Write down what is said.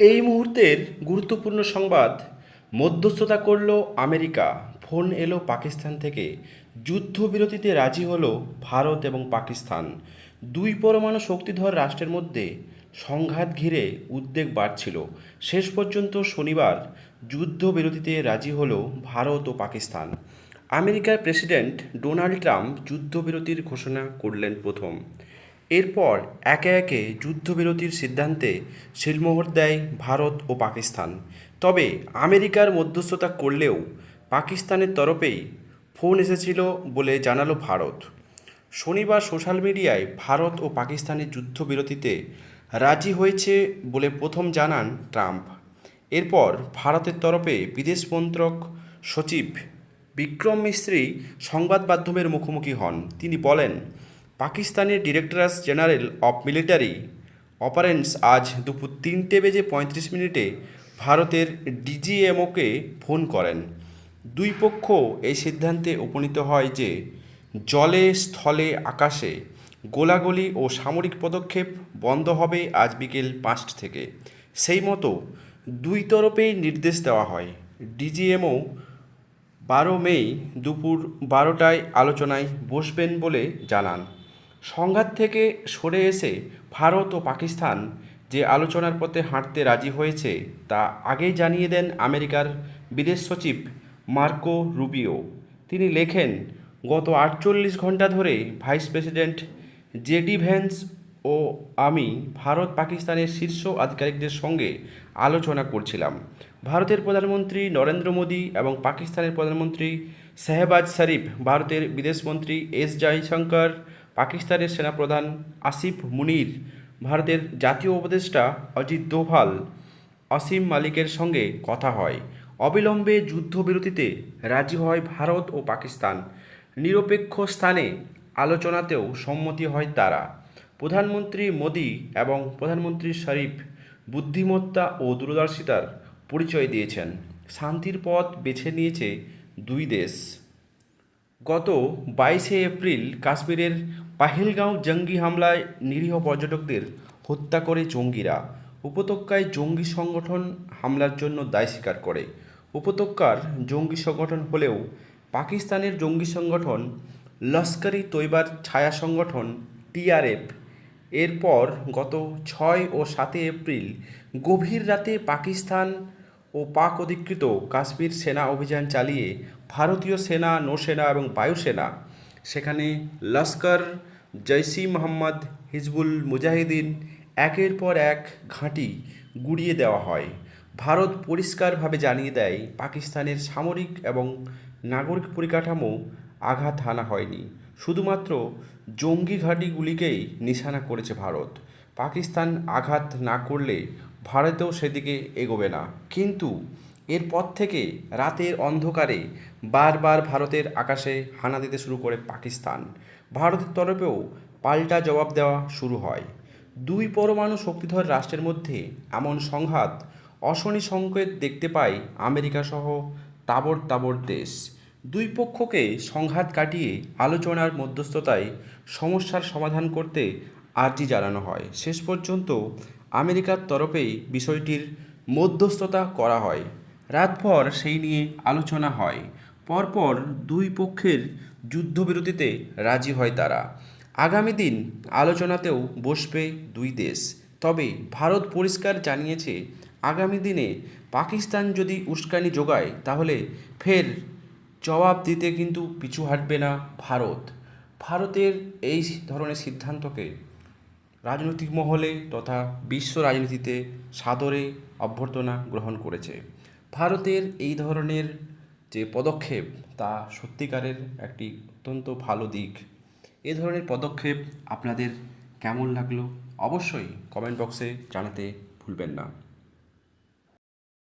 এই মুহূর্তের গুরুত্বপূর্ণ সংবাদ, মধ্যস্থতা করল আমেরিকা, ফোন এলো পাকিস্তান থেকে, যুদ্ধবিরতিতে রাজি হলো ভারত এবং পাকিস্তান। দুই পরমাণু শক্তিধর রাষ্ট্রের মধ্যে সংঘাত ঘিরে উদ্বেগ বাড়ছিল। শেষ পর্যন্ত শনিবার যুদ্ধবিরতিতে রাজি হলো ভারত ও পাকিস্তান। আমেরিকার প্রেসিডেন্ট ডোনাল্ড ট্রাম্প যুদ্ধবিরতির ঘোষণা করলেন প্রথম। এরপর একে একে যুদ্ধবিরতির সিদ্ধান্তে শিলমোহর দেয় ভারত ও পাকিস্তান। তবে আমেরিকার মধ্যস্থতা করলেও পাকিস্তানের তরফেই ফোন এসেছিল বলে জানালো ভারত। শনিবার সোশ্যাল মিডিয়ায় ভারত ও পাকিস্তানের যুদ্ধবিরতিতে রাজি হয়েছে বলে প্রথম জানান ট্রাম্প। এরপর ভারতের তরফে বিদেশ মন্ত্রক সচিব বিক্রম মিস্ত্রি সংবাদ মাধ্যমের মুখোমুখি হন। তিনি বলেন পাকিস্তানের directors general of military operations আজ দুপুর তিনটে বেজে পঁয়ত্রিশ মিনিটে ভারতের ডিজিএমওকে ফোন করেন। দুই পক্ষ এই সিদ্ধান্তে উপনীত হয় যে, জলে, স্থলে, আকাশে গোলাগুলি ও সামরিক পদক্ষেপ বন্ধ হবে আজ বিকেল পাঁচটা থেকে। সেই মতো দুই তরফেই নির্দেশ দেওয়া হয়। ডিজিএমও বারো মে দুপুর বারোটায় আলোচনায় বসবেন বলে জানান। সংঘাত থেকে সরে এসে ভারত ও পাকিস্তান যে আলোচনার পথে হাঁটতে রাজি হয়েছে তা আগেই জানিয়ে দেন আমেরিকার বিদেশ সচিব মার্কো রুবিও। তিনি লেখেন, গত আটচল্লিশ ঘণ্টা ধরে vice president J D Vance ও আমি ভারত পাকিস্তানের শীর্ষ আধিকারিকদের সঙ্গে আলোচনা করছিলাম। ভারতের প্রধানমন্ত্রী নরেন্দ্র মোদী এবং পাকিস্তানের প্রধানমন্ত্রী শাহবাজ শরীফ, ভারতের বিদেশমন্ত্রী এস জয়শঙ্কর পাকিস্তানের সেনাপ্রধান আসিফ মুনির, ভারতের জাতীয় উপদেষ্টা অজিত দোভাল, অসীম মালিকের সঙ্গে কথা হয়। অবিলম্বে যুদ্ধবিরতিতে রাজি হয় ভারত ও পাকিস্তান। নিরপেক্ষ স্থানে আলোচনাতেও সম্মতি হয় তারা। প্রধানমন্ত্রী মোদি এবং প্রধানমন্ত্রী শরীফ বুদ্ধিমত্তা ও দূরদর্শিতার পরিচয় দিয়েছেন। শান্তির পথ বেছে নিয়েছে দুই দেশ। গত বাইশে এপ্রিল কাশ্মীরের পাহেলগাঁও জঙ্গি হামলায় নিরীহ পর্যটকদের হত্যা করে জঙ্গিরা। উপত্যকায় জঙ্গি সংগঠন হামলার জন্য দায় স্বীকার করে। উপত্যকার জঙ্গি সংগঠন হলেও পাকিস্তানের জঙ্গি সংগঠন লস্করি তৈবার ছায়া সংগঠন টিআরএফ এরপর গত ছয় ও সাতই এপ্রিল গভীর রাতে পাকিস্তান ও পাক অধিকৃত কাশ্মীর সেনা অভিযান চালিয়ে ভারতীয় সেনা, নৌসেনা এবং বায়ুসেনা সেখানে লস্কর জৈসি মোহাম্মদ, হিজবুল মুজাহিদিন একের পর এক ঘাঁটি গুড়িয়ে দেওয়া হয়। ভারত পরিষ্কারভাবে জানিয়ে দেয়, পাকিস্তানের সামরিক এবং নাগরিক পরিকাঠামো আঘাত হানা হয়নি। শুধুমাত্র জঙ্গি ঘাঁটিগুলিকেই নিশানা করেছে ভারত। পাকিস্তান আঘাত না করলে ভারতেও সেদিকে এগোবে না। কিন্তু এরপর থেকে রাতের অন্ধকারে বারবার ভারতের আকাশে হানা দিতে শুরু করে পাকিস্তান। ভারতের তরফেও পাল্টা জবাব দেওয়া শুরু হয়। দুই পরমাণু শক্তিধর রাষ্ট্রের মধ্যে এমন সংঘাত, অশনি সংকেত দেখতে পায় আমেরিকা সহ তাবর তাবর দেশ। দুই পক্ষকে সংঘাত কাটিয়ে আলোচনার মধ্যস্থতায় সমস্যার সমাধান করতে আর্জি জানানো হয়। শেষ পর্যন্ত আমেরিকার তরফেই বিষয়টির মধ্যস্থতা করা হয়। রাতভর সেই নিয়ে আলোচনা হয়। পরপর দুই পক্ষের যুদ্ধবিরতিতে রাজি হয় তারা। আগামী দিন আলোচনাতেও বসবে দুই দেশ। তবে ভারত পরিষ্কার জানিয়েছে, আগামী দিনে পাকিস্তান যদি উস্কানি যোগায়, তাহলে ফের জবাব দিতে কিন্তু পিছু হাঁটবে না ভারত। ভারতের এই ধরনের সিদ্ধান্তকে রাজনৈতিক মহলে তথা বিশ্ব রাজনীতিতে সাদরে অভ্যর্থনা গ্রহণ করেছে। ভারতের এই ধরনের যে পদক্ষেপ তা সত্যিকারের একটি অত্যন্ত ভালো দিক। এ ধরনের পদক্ষেপ আপনাদের কেমন লাগল? অবশ্যই কমেন্ট বক্সে জানাতে ভুলবেন না।